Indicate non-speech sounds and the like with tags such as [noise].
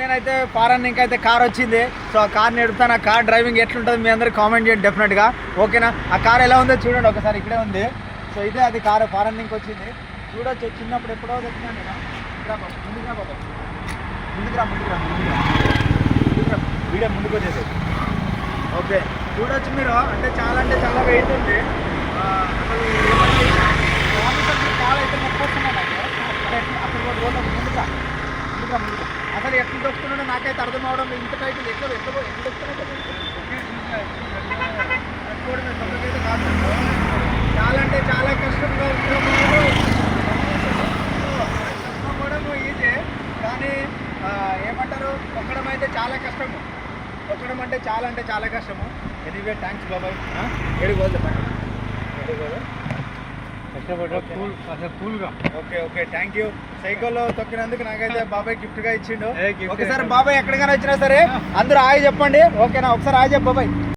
నేనైతే ఫారెన్ ఇంకైతే కార్ వచ్చింది. సో ఆ కార్ నడుపుతాను. ఆ కార్ డ్రైవింగ్ ఎట్లుంటుంది మీ అందరూ కామెంట్ చేయండి డెఫినెట్గా. ఓకేనా? ఆ కార్ ఎలా ఉందో చూడండి ఒకసారి. ఇక్కడే ఉంది. సో ఇదే అది కార్ ఫారెన్ వచ్చింది. చూడొచ్చు. చిన్నప్పుడు ఎప్పుడో తెచ్చినాను నేను. ముందుకు రా ముందుకు రా ముందుకు రా ముందుకు రా వీడియో ముందుకు వచ్చేసి ఓకే. చూడొచ్చు మీరు. అంటే చాలా అంటే చాలా వెయిట్ ఉంది. అసలు కాల్ అయితే నొప్పి అక్కడ నాకు ముందుగా ముందుగా ముందుగా అసలు ఎట్లా దొక్కుతున్నాడో నాకైతే అర్థం అవడం ఇంత టైటిల్ ఎట్లా ఎట్లా ఎట్లా దొక్కుతున్నాడో కాదు. చాలా అంటే చాలా కష్టంగా తొక్కడం ఈజీ కానీ ఏమంటారు? తొక్కడం అయితే చాలా కష్టము. తొక్కడం అంటే చాలా అంటే చాలా కష్టము. ఎనీవే థ్యాంక్స్ బాబాయ్. ఏడికి పోదు ఓకే ఓకే థ్యాంక్ యూ సైకిల్లో తొక్కినందుకు నాకైతే [laughs] బాబాయ్ గిఫ్ట్గా ఇచ్చిండు. ఒకసారి. బాబాయ్ ఎక్కడికైనా వచ్చినా సరే [laughs] అందరూ ఆగి చెప్పండి. ఓకేనా? ఒకసారి ఆగి చెప్పు బాబాయ్.